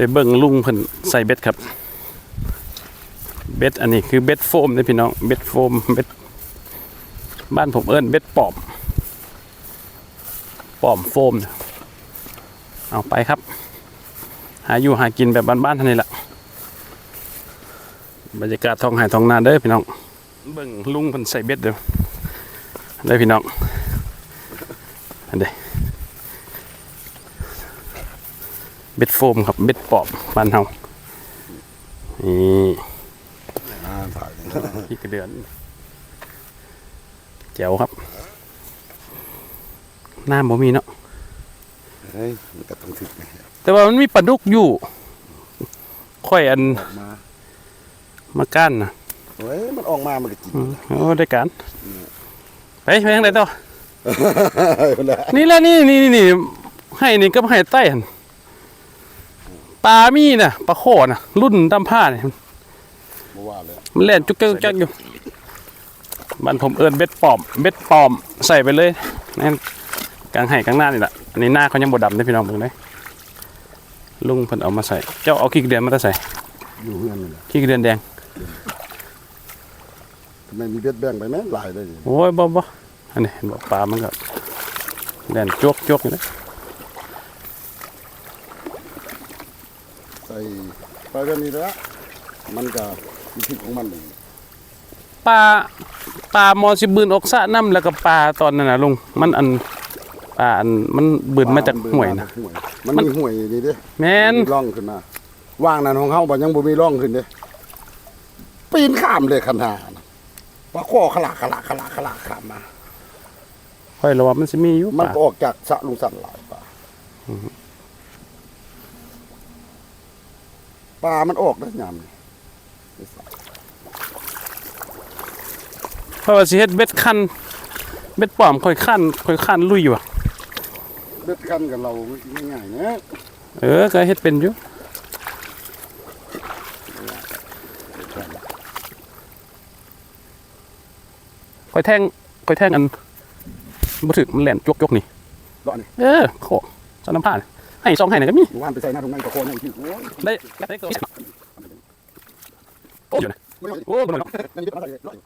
ไปเบิ่งลุงเพิ่นใส่เบ็ดครับ เบ็ดอันนี้คือเบ็ดโฟมนะพี่น้อง เบ็ดโฟม เบ็ด บ้านผมเอิ้นเบ็ดปอมปอมโฟม เอาไปครับ หาอยู่หากินแบบบ้านๆท่านี้แหละบรรยากาศท้องไห่ท้องนาเด้อพี่น้อง เบิ่งลุงเพิ่นใส่เบ็ดเด้อเด้อพี่น้องอันเด้อ เบ็ดโฟมครับ เบ็ดปอบบ้านเฮานี่อ่าถ่ายพี่กระเดือนแจ๋วครับ น้ำบ่มีเนาะเฮ้ยมันก็ต้องถึกนะแต่ว่ามันมีปลาดุกอยู่ ค่อยอันออกมามาก้านนะเฮ้ยมันออกมามันก็กินอืมโอ้ได้การไปไปทางไหนต่อเฮ้ยนะนี่แหละนี่นี่นี่นี่ให้นี่ก็ให้ใต้หั่น ปลามีน่ะปลาโคน่ะ รุ่นดำผ้าเนี่ยบ่ว่าเลยมันแล่นจุกจักจุกจักอยู่บ้านผมเอิญเบ็ดปอม เบ็ดปอมใส่ไปเลยนั่นกลางไห่กลางหน้านี่แหละอันนี้หน้าเขายังบดดำได้พี่น้องเบิ่งได้ลุงเพิ่นเอามาใส่ เจ้าเอาขี้กระเดือนมาได้ใส่อยู่เพื่อนนี่แหละขี้กระเดือนแดงทำไมมีเบ็ดแบ่งไปไหมหลายเลยโอ้ยบ่บ่อันนี้เห็นบอกปลามันก็แล่นจวกจวกอยู่นะ ใส่ไปแบบนี้แล้วมันก็มีพิษของมันเองปลาปลามอสิบืนออกสระน้ำแล้วก็ปลาตอนนั้นน่ะลุงมันอันปลาอันมันบืนมาจากห่วยนะห่วยมันมีห่วยนี่เด้แม่นมีร่องขึ้นมาว่างนั้นของเฮาบ่ยังบ่มีร่องขึ้นเด้ปีนข้ามเลยคันหานะปลาข้อขลากขลากขลากขลากข้ามมาค่อยระวังมันสิมีอยู่ปมันลาก็ออกจากสระลุงสันหลายปลา ปลามันออกได้ยามนี่เพราะว่าสิเฮ็ดเบ็ดคันเบ็ดปลอมค่อยคันค่อยคันลุยอยู่อะเบ็ดกันกับเราไม่ง่ายนะเออก็เฮ็ดเป็นอยู่ค่อยแทงค่อยแทงอันบ่ถึกมันแล่นจวกจวกนี่ดอกนี่เออโคสารน้ำผ้าเนี่ย ให้ซองให้น่ะก็มีว่านไปใส่หน้าตรงนั้นกับโคนนี่ที่โอ้ยได้ได้เกินโอ้ยอยู่นะโอ้ยบ่น้อยเนาะนั่นยึดมาใส่ร้อย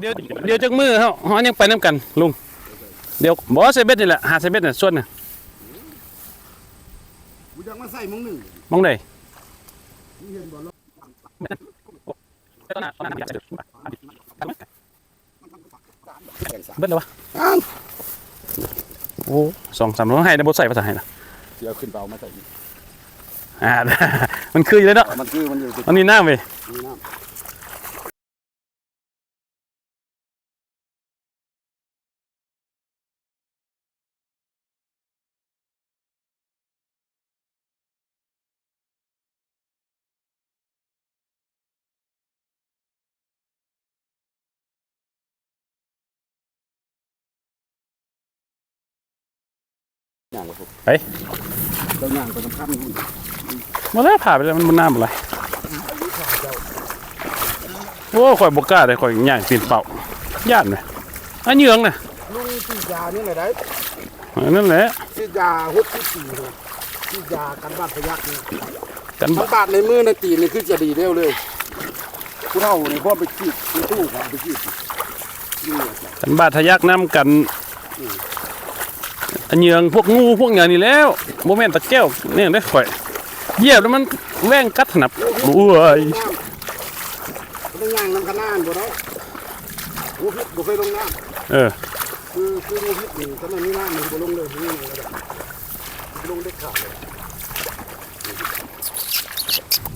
เดี๋ยวเดี๋ยวจักมือเฮาเฮายังไปนํกันลุงเดี๋ยวบ่ใส่เบ็ดนี่แหละหาใส่เบ็ดน่ะส่วนน่ะกูยังมาใส่มึงหนึ่งมองได้มึง เห็นบ่ล่ะแบ่งสามเบ็ดแล้ววะอ้าวโอ้สองสามร้อยให้ได้บ่ใส่ภาษาให้นะเดี๋ยวขึ้นเปล่ามาใส่อีกอ่ามันคืออยู่เลยเนาะมันคือมันอยู่ที่มันมีน้ำเว้ย ย่างละพวกไปเจ้าย่างไปสำคัญมึงมาแล้วผ่าไปแล้วมันมันน้ำอะไรโอ้ข่อยบ่กล้าเลยข่อยย่างตีนเป่าย่านเลยอันเหยืองน่ะลุงฉีดยานี่ไหนได้อันนั่นแหละฉีดยาฮุดที่ตีนะฉีดยากันบาดพยักนี่กันทั้งบาดในมือในตีนนี่คือจะดีเร็วเลยผู้เฒ่านี่พ่อไปฉีดในตู้ของไปฉีดนี่กันบาดทะยักน้ำกัน อันเหยืองพวกงูพวกอย่างนี้แล้วโมเมนตะแก้วเนี่ยได้ข่อยเหยียบแล้วมันแว่งกัดถนับโอ้ยน้ำไม่ได้ย่างน้ำขนานบ่ได้งูพิษบ่เคยลงน้เออำคือคืองูพิษนี่ถ้ามันมีน้ำมันบ่ลงเลยนี่เลยก็ได้ลงได้ขาดเลย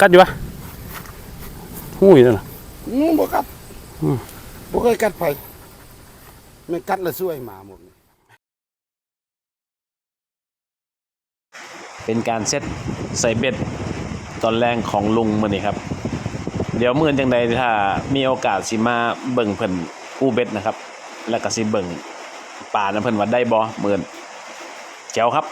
กัดอยู่ปะหูยนั่นน่ะงูบ่กัดอืมบ่เคยกัดไผไม่กัดแล้วช่วยหมาหมด เป็นการเซตใส่เบ็ดตอนแรงของลุงมื้อนี่ครับ เดี๋ยวมื่อจังใดถ้ามีโอกาสสิมาเบิ่งเพิ่นกู้เบ็ดนะครับ แล้วก็สิเบิ่งป่านะเพิ่นว่าได้บ่มื้อแจ๋วครับ